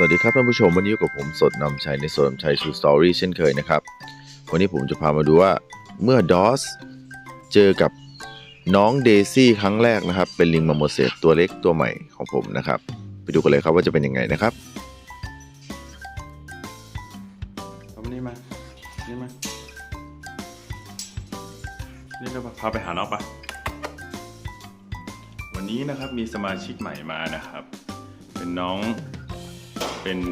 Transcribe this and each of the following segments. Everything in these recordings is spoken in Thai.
สวัสดีครับท่านผู้ชมวันนี้อยู่กับผมสดนำชัยในสดนำชัยชูสตอรี่เช่นเคยนะครับ วันนี้ผมจะพามาดูว่าเมื่อดอสเจอกับน้องเดซี่ครั้งแรกนะครับ เป็นลิงมาโมเสสตัวเล็กตัวใหม่ของผมนะครับ ไปดูกันเลยครับว่าจะเป็นยังไงนะครับเอามานี่มานี่มานี่เราพาไปหาน้องปะวันนี้นะครับมีสมาชิกใหม่มานะครับ เป็นน้อง เป็น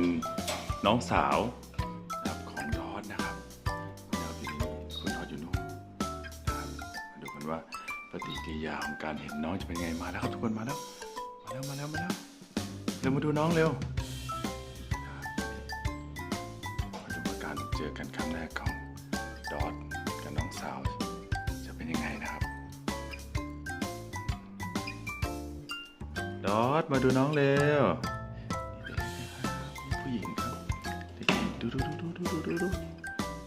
น้องสาวนะครับของดอสนะครับคุณดอสอยู่นี่คุณดอสอยู่นู่นนะครับมาดูกันว่าปฏิกิริยาของการเห็นน้องจะเป็นไงมาแล้วครับทุกคนมาแล้ว มาแล้วมาแล้วมาแล้วเร็วมาดูน้องเร็วมาดูว่าการเจอกันครั้งแรกของดอทกับน้องสาวจะเป็นยังไงนะครับดอทมาดูน้องเร็ว ดูดูดูดูดูดู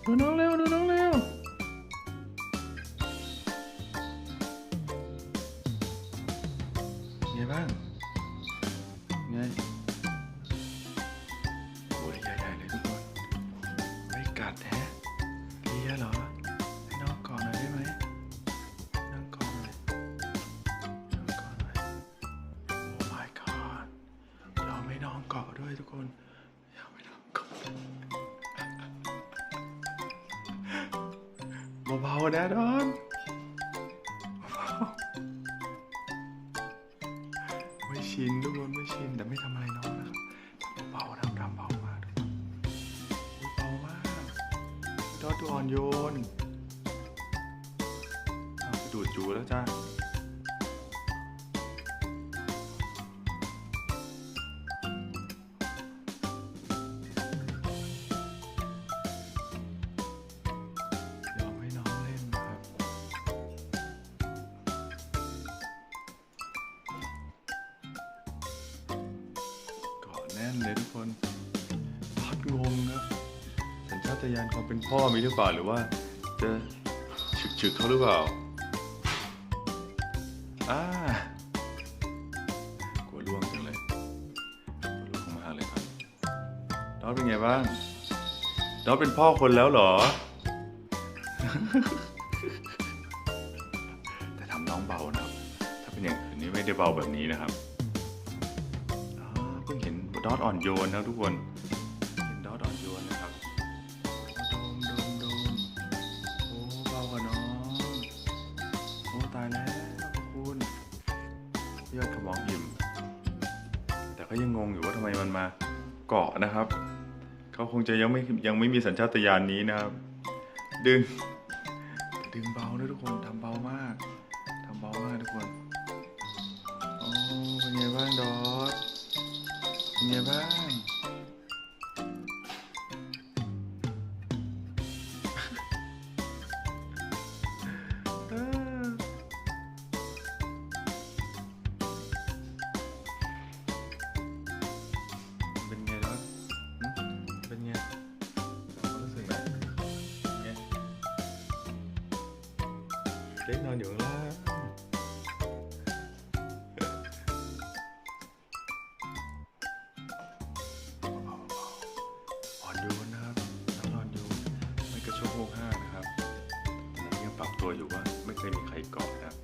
ดูน้องเร็วดูน้องเร็วาๆนะดอน ไม่ชินทุกคนไม่ชินแต่ไม่ทำอะไรน้องนะครับเบาทำทำเบามากทุกคนเบามากดอดดูอ่อนโยนเอาไปดูดจูแล้วจ้า มเป็นพ่อมีหรือเปล่าหรือว่า จะฉึกฉึกๆเขาหรือเปล่าอ่ากลัวล่วงจังเลยล่วงมากเลยครับดอสเป็นไงบ้างดอสเป็นพ่อคนแล้วเหรอ แต่ทำน้องเบานะครับ ถ้าเป็นอย่างอื่นนี่ไม่ได้เบาแบบนี้นะครับอ๋อเพิ่งเห็นดอสอ่อนโยนนะทุกคน งจะยังไม่ยังไม่มีสัญชาตญาณนี้นะครับ ดึง ดึงเบานะทุกคนทำเบามากทำเบามากทุกคนอ๋อเป็นไงบ้างดอสเป็นไงบ้าง เล็กนอนอยู่ข้างล่างอ่อนโยนนะครับน้องอ่อนโยนไม่กระโชกโฮกห้านะครับนนี้ยังปรับตัวอยู่ว่าไม่เคยมีใครกาะนะครับ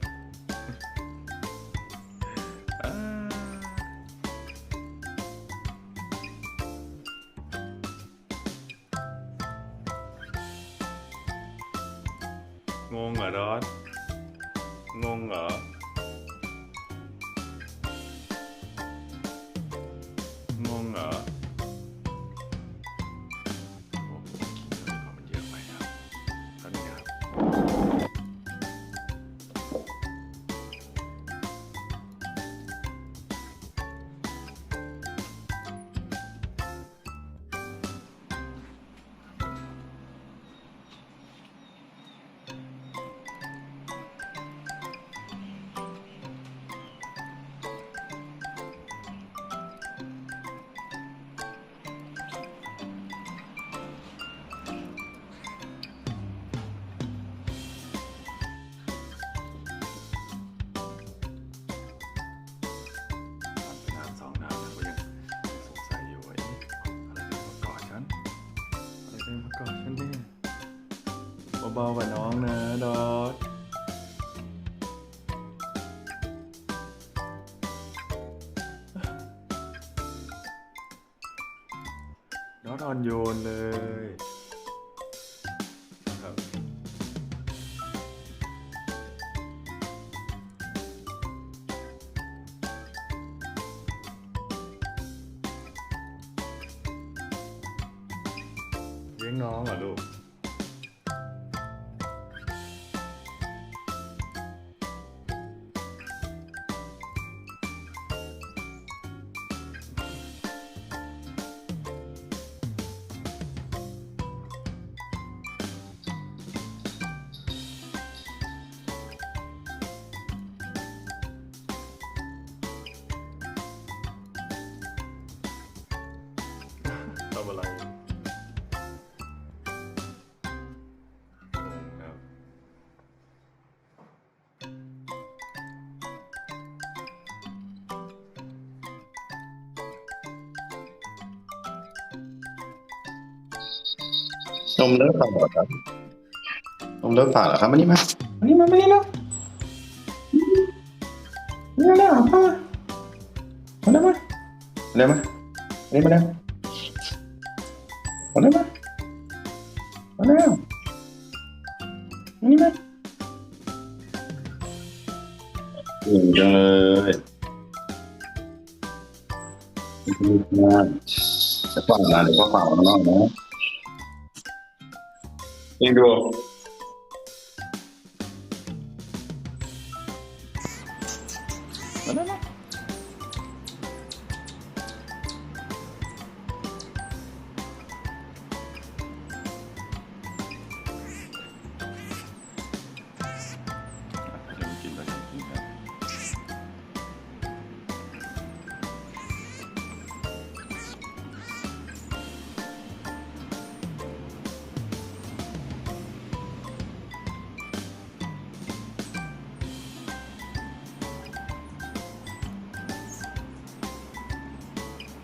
งงเหรอดอส のが เบาๆกับน้องนะดอทดอทอ่อนโยนเลย ทำอะไรครับนมเลิกผ่าเหรอครับนมเลิกผ่าเหรอครับมานี่มามานี่มามานี่แล้วนี่แล้วพ่อมาแล้วมาเร็วมมาแล้วมาแล้วมามาแล้วมานี่มาเก่งจังเลยมาจะเป่านะเดี๋ยว Olha lá. Olha lá. Olha lá. Rồi. Sẽ còn là để có bảo nó nữa. Đi được.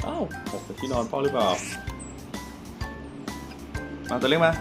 อ้าวตกจากที่นอนพ่อหรือเปล่า มาตัวเล็กมา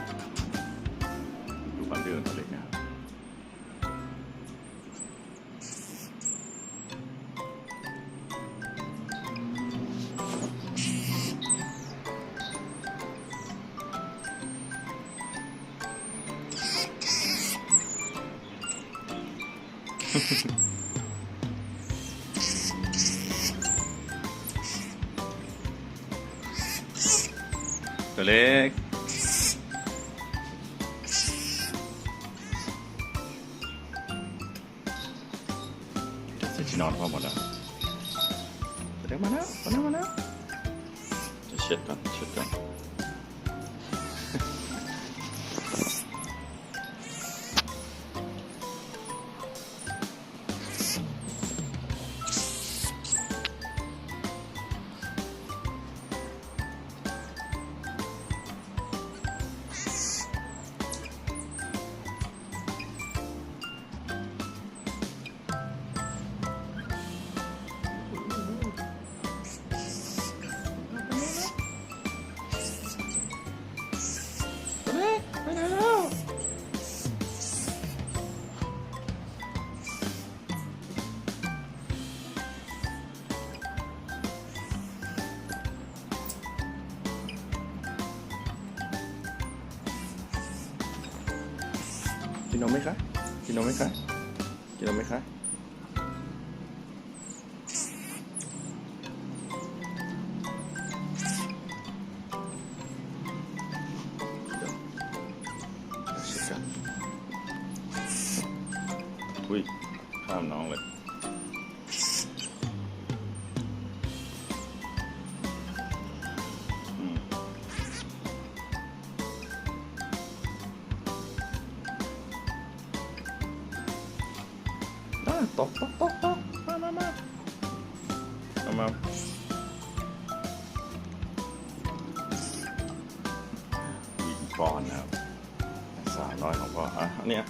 เสร็จที่นอนพ่อหมดแล้วตัวเล็กมาแล้วตัวเล็กมาแล้วจะเช็ดก่อนเช็ดก่อน กินนมไหมคะ กินนมไหมคะ กินนมไหมคะ ยิงบอลนะครับสาวน้อยของพ่ออะอันเนี้ย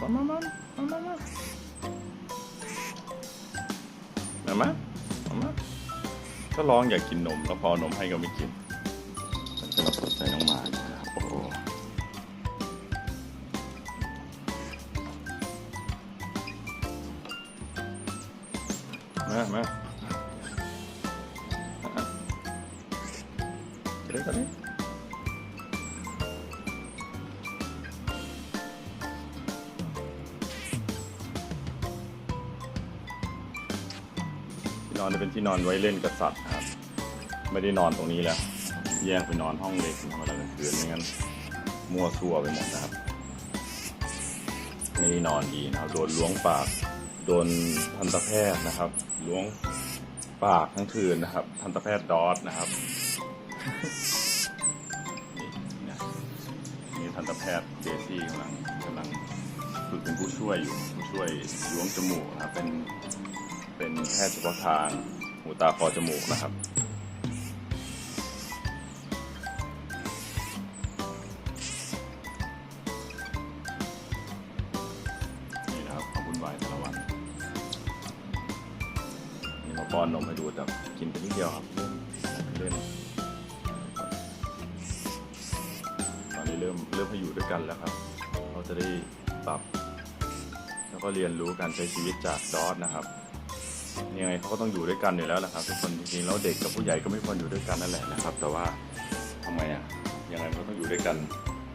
มามามามามามามามามามาก็ร้องอยากกินนมแล้วพอนมให้ก็ไม่กินมันจะมาสนใจน้องหมาอยู่นะครับ นอนจะเป็นที่นอนไว้เล่นกับสัตว์ครับ ไม่ได้นอนตรงนี้แล้ว แยกไปนอนห้องเล็กธรรมดากลางคืนไม่งั้นมั่วซั่วไปหมดนะครับไม่ได้นอนดีนะครับโดนล้วงปาก โดนทันตแพทย์นะครับล้วงปากทั้งคืนนะครับ ทันตแพทย์ดอสนะครับนี่นะนี่ทันตแพทย์เจซี่กำลังกำลังฝึกเป็นผู้ช่วยอยู่ผู้ช่วยล้วงจมูกนะครับเป็นเป็นแพทย์เฉพาะทาง หูตาคอจมูกนะครับ นี่นะครับความวุ่นวายแต่ละวันนี่มาป้อนนมให้ดูแต่กินไปนิดเดียวครับเล่นเล่นตอนนี้เริ่มเริ่มให้อยู่ด้วยกันแล้วครับเขาจะได้ปรับ แล้วก็เรียนรู้การใช้ชีวิตจากดอสนะครับ ยังไงเขาก็ต้องอยู่ด้วยกันอยู่แล้วแหละครับทุกคนจริงๆแล้วเด็กกับผู้ใหญ่ก็ไม่ควรอยู่ด้วยกันนั่นแหละนะครับ แต่ว่าทำไมอะยังไงมันก็ต้องอยู่ด้วยกัน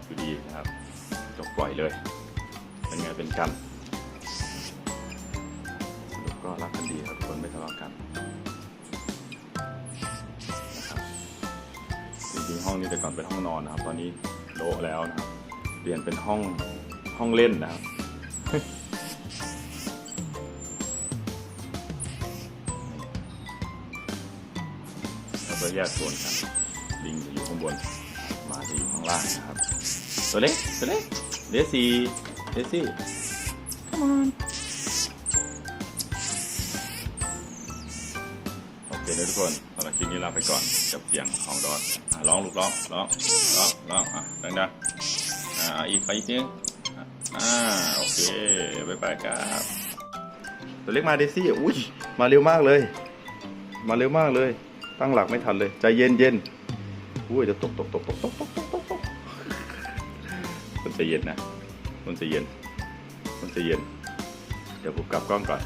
อยู่ดีนะครับจบปล่อยเลย เป็นไงเป็นกันสรุปก็รักกันดีครับทุกคนไม่ทะเลาะกันนะครับจริงๆห้องนี้แต่ก่อนเป็นห้องนอนนะครับ ตอนนี้โละแล้วนะครับเปลี่ยนเป็นห้องห้องเล่นนะครับ แล้วก็แยกโซนกัน ลิงจะอยู่ข้างบน หมาจะอยู่ข้างล่างนะครับ ตัวเล็ก ตัวเล็กเดซี่เดซี่ come on โอเคนะทุกคนสำหรับคลิปนี้ลาไปก่อนกับเสียงของดอทร้องลูกร้องร้องร้องร้องอะดังๆอ่าอีกไปอีกนึงอะอ่าโอเคบ๊ายบายครับตัวเล็กมาเดซี่อุ้ยมาเร็วมากเลย มาเร็วมากเลย ตั้งหลักไม่ทันเลยใจเย็นเย็นอุ้ยจะตกตกตกตกตกตกตกตกตกคนใจเย็นนะคนใจเย็นคนใจเย็น เดี๋ยวผมกลับกล้องก่อน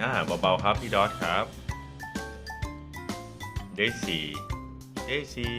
อ่าเบาๆครับพี่ดอทครับเดซี่เดซี่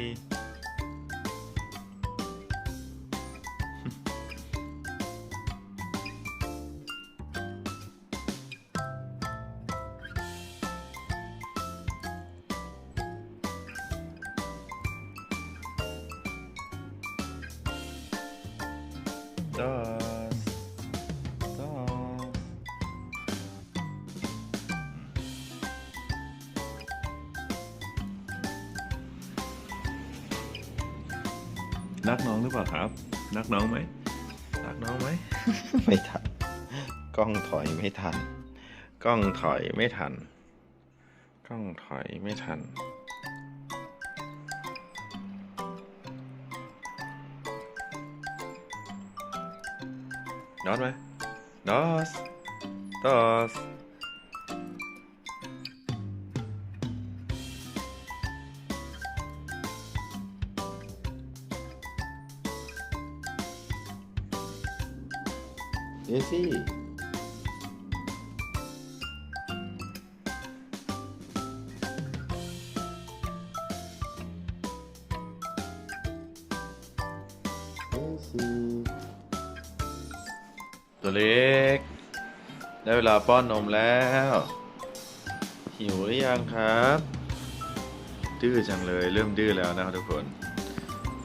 กล้องถอยไม่ทัน กล้องถอยไม่ทัน ดอสไหมดอสดอสเดซี่ ลาป้อนนมแล้ว หิวหรือยังครับ ดื้อจังเลยเริ่มดื้อแล้วนะครับทุกคน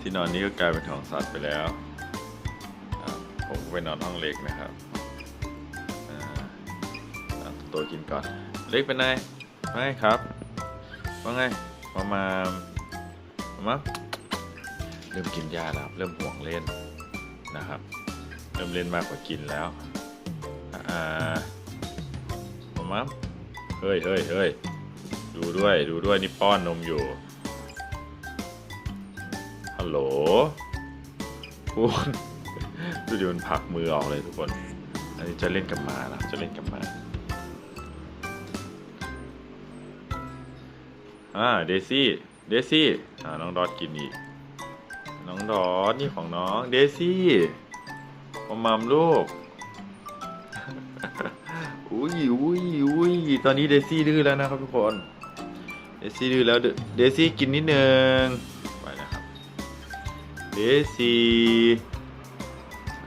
ที่นอนนี้ก็กลายเป็นของสัตว์ไปแล้วผมก็ไปนอนห้องเล็กนะครับตัวกินก่อน เล็กเป็นไงไม่ครับ ว่าไงมามามามาเริ่มกินยาแล้วเริ่มห่วงเล่นนะครับ เริ่มเล่นมากกว่ากินแล้ว อ่า มามาเฮ้ยเฮ้ยเฮ้ยดูด้วยดูด้วยนี่ป้อนนมอยู่ฮัลโหลพูดดูดิมันผักมือออกเลยทุกคน อันนี้จะเล่นกับหมานะจะเล่นกับหมาอ่าเดซี่เดซี่อ่าน้องดอทกินอีก น้องดอทนี่ของน้องเดซี่มามัมลูก อุ้ยอุ้ยอุ้ยตอนนี้เดซี่ดื้อแล้วนะครับทุกคน เดซี่ดื้อแล้ว เดซี่กินนิดนึง ไปนะครับ เดซี่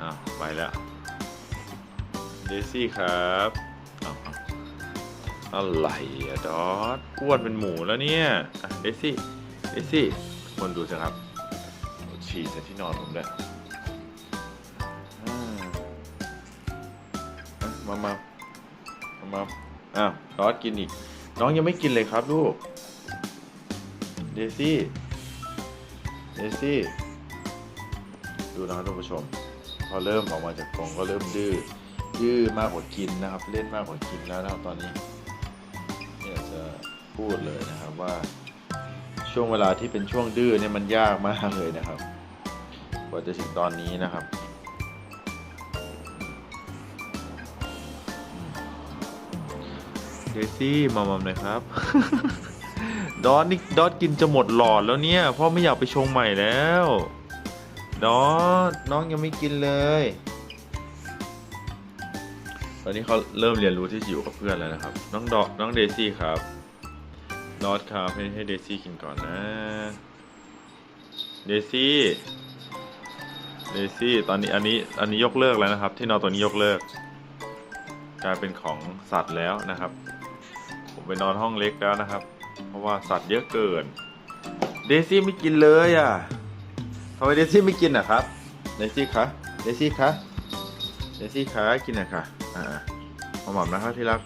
อ้าวไปแล้ว เดซี่ครับอ้าวอ้าวอะไรอะดอทอ้วนเป็นหมูแล้วเนี่ยเดซี่ เดซี่คนดูสิครับฉี่ใส่ที่นอนผมด้วยมามา มาอ้าวดอทกินอีก น้องยังไม่กินเลยครับลูก เดซี่ เดซี่ ดูนะครับท่านผู้ชม พอเริ่มออกมาจากกรงก็เริ่มดื้อ ดื้อมากกว่ากินนะครับ เล่นมากกว่ากินแล้วนะครับตอนนี้เนี่ยจะพูดเลยนะครับว่าช่วงเวลาที่เป็นช่วงดื้อเนี่ยมันยากมากเลยนะครับ กว่าจะถึงตอนนี้นะครับ เดซี่มามัมเลยครับ ดอนนี่ดอทกินจะหมดหลอดแล้วเนี่ยพ่อไม่อยากไปชงใหม่แล้ว ดอทน้องยังไม่กินเลย ตอนนี้เขาเริ่มเรียนรู้ที่จะอยู่กับเพื่อนแล้วนะครับ น้องดอกน้องเดซี่ครับ ดอทครับให้ให้เดซี่กินก่อนนะ เดซี่เดซี่ตอนนี้อันนี้อันนี้ยกเลิกแล้วนะครับ ที่นอนตัวนี้ยกเลิก กลายเป็นของสัตว์แล้วนะครับ ผมไปนอนห้องเล็กแล้วนะครับ เพราะว่าสัตว์เยอะเกิน เดซี่ไม่กินเลยอะทำไมเดซี่ไม่กินอะครับเดซี่คะเดซี่คะเดซี่คะกินหน่อยค่ะอ่ามาหม่ำนะครับที่รัก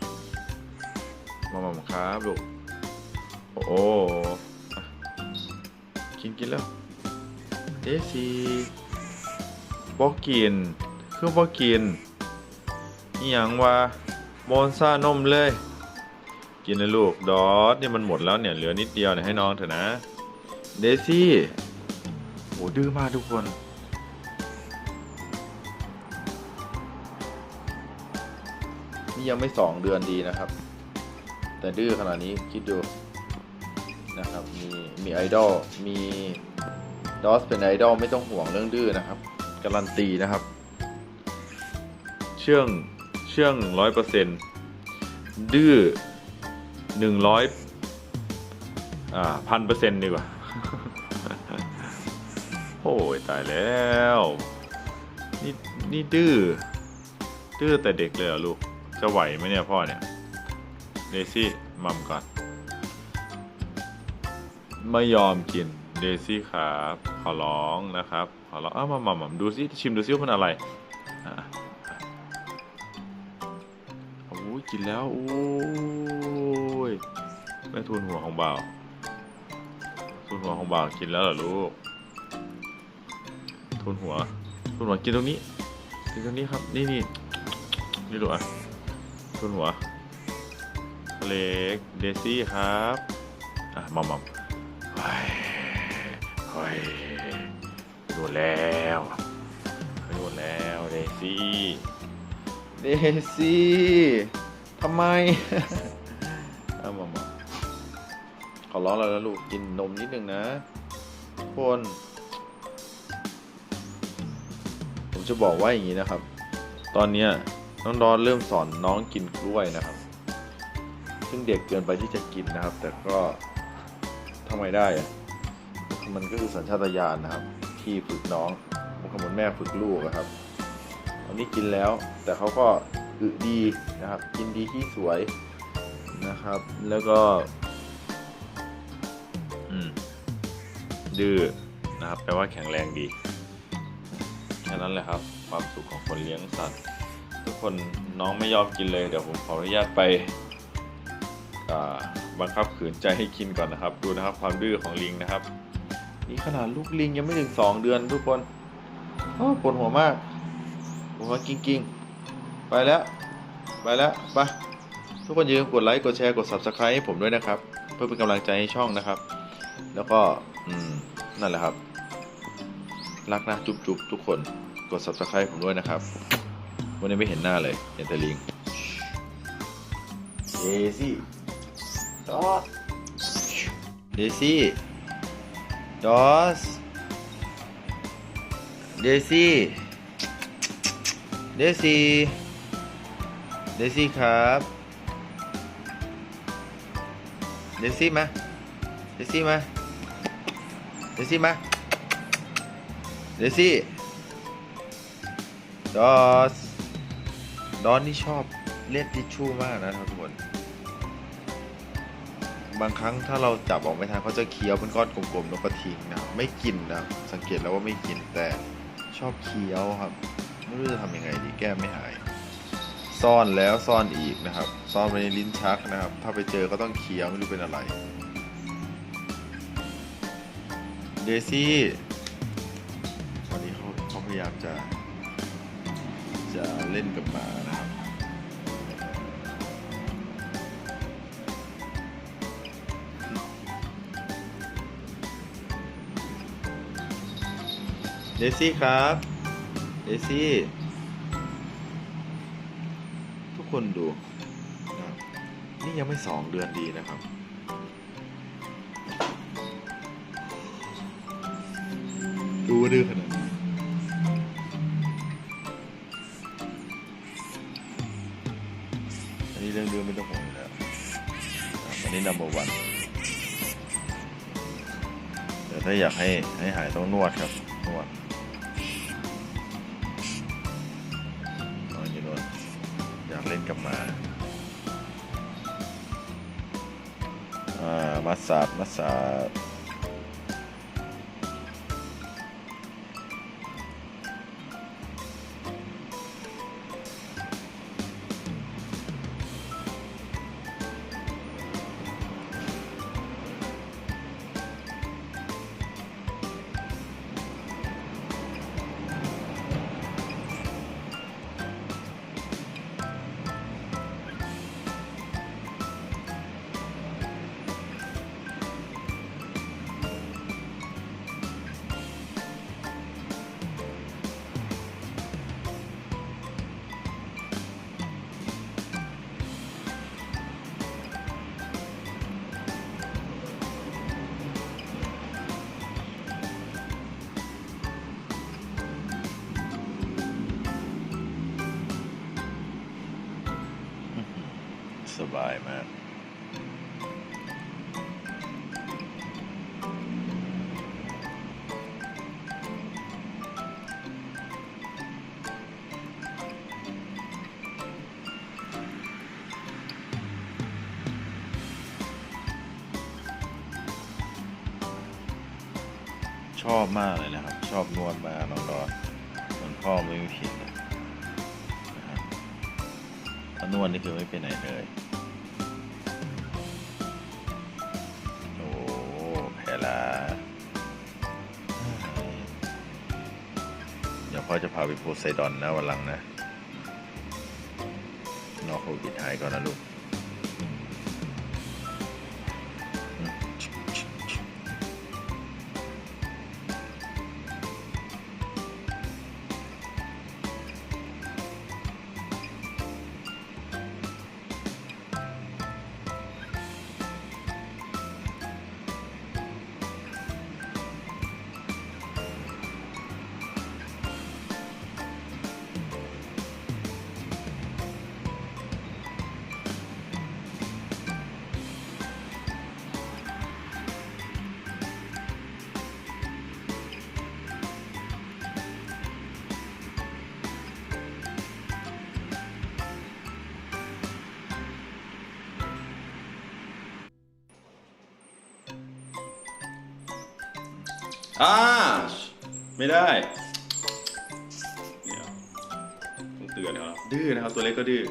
มาหม่ำครับลูกโอ้โหอะกินกินแล้วเดซี่บอกกินคือบอกกิน นี่ยังว่าโมนซ่านมเลย กินนะลูก ดอสนี่มันหมดแล้วเนี่ย เหลือนิดเดียวเนี่ยให้น้องเถอะนะ เดซี่โหดื้อมากทุกคน นี่ยังไม่สองเดือนดีนะครับ แต่ดื้อขนาดนี้คิดดูนะครับ มีมีไอดอล มีดอสเป็นไอดอลไม่ต้องห่วงเรื่องดื้อนะครับ การันตีนะครับ เชื่อง ชื่องร้อยเปอร์เซ็นต์ดื้อหนึ่งร้อยอ่าพันเปอร์เซ็นต์ดีกว่า โอ้ยตายแล้ว นี่นี่ดื้อ ดื้อแต่เด็กเลยเหรอลูก จะไหวไหมเนี่ยพ่อเนี่ยเดซี่มัมก่อน ไม่ยอมกินเดซี่ครับ ขอร้องนะครับ ขอร้องอ้าวมามัมมัมดูซิชิมดูซิว่ามันอะไรอะ กินแล้ว โอ้ยแม่ทูนหัวของบ่าวทูนหัวของบ่าวกินแล้วเหรอลูกทูนหัวทูนหัวกินตรงนี้ กินตรงนี้ครับ นี่นี่นี่ดูอะทูนหัว เล็ก เดซี่ครับ อะมัมมัมเฮ้ยเฮ้ยดูแล้วดูแล้ว เดซี่เดซี่ำไมเอามัมมัมขอร้องแล้วนะลูกกินนมนิดนึงนะคนผมจะบอกว่าอย่างนี้นะครับ ตอนเนี้ยน้องดอนเริ่มสอนน้องกินกล้วยนะครับ ซึ่งเด็กเกินไปที่จะกินนะครับ แต่ก็ทำไมได้อะมันก็คือสัญชาตญาณนะครับ ที่ฝึกน้องมันก็เหมือนแม่ฝึกลูกอะครับตอนนี้กินแล้วแต่เขาก็ อึดีนะครับ กินดีที่สวยนะครับ แล้วก็ดื้อนะครับแปลว่าแข็งแรงดีแค่นั้นแหละครับ ความสุขของคนเลี้ยงสัตว์ทุกคนน้องไม่ยอมกินเลยเดี๋ยวผมขออนุญาตไปบังคับขืนใจให้กินก่อนนะครับ ดูนะครับความดื้อของลิงนะครับ นี่ขนาดลูกลิงยังไม่ถึงสองเดือนทุกคนโอ้ปวดหัวมากปวดหัวจริงๆ ไปแล้ว ไปแล้ว ไป ทุกคนอย่าลืมกดไลค์ กดแชร์ กด subscribe ให้ผมด้วยนะครับ เพื่อเป็นกำลังใจให้ช่องนะครับ แล้วก็อืมนั่นแหละครับ รักนะจุ๊บๆทุกคน กด subscribe ผมด้วยนะครับ วันนี้ไม่เห็นหน้าเลย เห็นแต่ลิงเดซี่ดอสเดซี่ดอสเดซี่เดซี่ เดซี่ครับ เดซี่มา เดซี่มา เดซี่มา เดซี่ ดอส ดอนนี่ชอบเล่นทิชชู่มากนะทุกคน บางครั้งถ้าเราจับออกไม่ทันเขาจะเคี้ยวเป็นก้อนกลมๆแล้วก็ทิ้งนะ ไม่กินนะ สังเกตแล้วว่าไม่กินแต่ชอบเคี้ยวครับ ไม่รู้จะทำยังไงดีแก้ไม่หาย ซ่อนแล้วซ่อนอีกนะครับ ซ่อนไว้ในลิ้นชักนะครับ ถ้าไปเจอก็ต้องเคี้ยวไม่รู้เป็นอะไรเดซี่วันนี้เขาเขาพยายามจะจะเล่นกับหมานะครับเดซี่ครับเดซี่ คนดูนะนี่ยังไม่สองเดือนดีนะครับ ดูว่าดื้อขนาดไหนอันนี้เรื่องดื้อไม่ต้องห่วงแล้วอันนี้ number one แต่ถ้าอยากให้ให้หายต้องนวดครับนวด กลับมาอ่ามาสาดมาสาด บายมากชอบมากเลยนะครับ ชอบนวดมาน้องดอนเหมือนพ่อไม่ผิดนะครับถ้านวดนี่คือไม่ไปไหนเลย พ่อจะพาไปโพไซดอนนะวันหลังนะ นอกโควิดหายก่อนนะลูก อ่าไม่ได้เนี่ยต้องเตือนนะครับดื้อนะครับ ตัวเล็กก็ดื้อ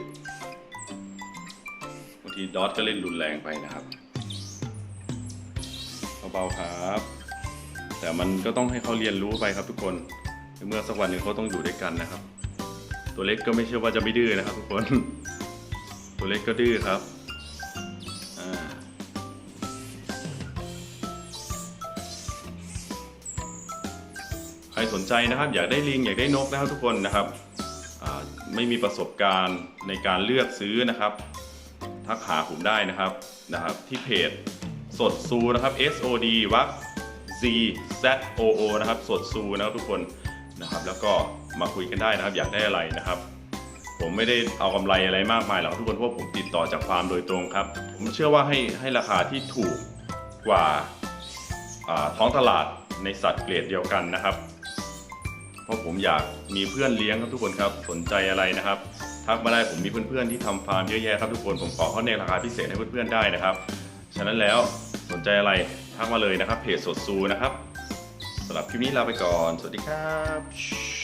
บางทีดอทก็เล่นรุนแรงไปนะครับเบาๆครับ แต่มันก็ต้องให้เขาเรียนรู้ไปครับทุกคนเมื่อสักวันหนึ่งเขาต้องอยู่ด้วยกันนะครับ ตัวเล็กก็ไม่ใช่ว่าจะไม่ดื้อนะครับ ทุกคน ตัวเล็กก็ดื้อครับ คใครสนใจนะครับ อยากได้ลิงอยากได้นกนะครับทุกคนนะครับไม่มีประสบการณ์ในการเลือกซื้อนะครับ ทักหาผมได้นะครับนะครับ ที่เพจสดซูนะครับ S O D วัก Z Z O O นะครับ สดซูนะครับทุกคนนะครับ แล้วก็มาคุยกันได้นะครับ อยากได้อะไรนะครับ ผมไม่ได้เอากำไรอะไรมากมายหรอกทุกคนเพราะผมติดต่อจากฟาร์มโดยตรงครับ ผมเชื่อว่าให้ให้ราคาที่ถูกกว่าอ่าท้องตลาดในสัตว์เกรดเดียวกันนะครับ เพราะผมอยากมีเพื่อนเลี้ยงครับทุกคนครับ สนใจอะไรนะครับทักมาได้ผมมีเพื่อนๆที่ทำฟาร์มเยอะแยะครับทุกคนผมขอเข้าในราคาพิเศษให้เพื่อนๆได้นะครับ ฉะนั้นแล้วสนใจอะไรทักมาเลยนะครับเพจสดซูนะครับสำหรับคลิปนี้ลาไปก่อน สวัสดีครับ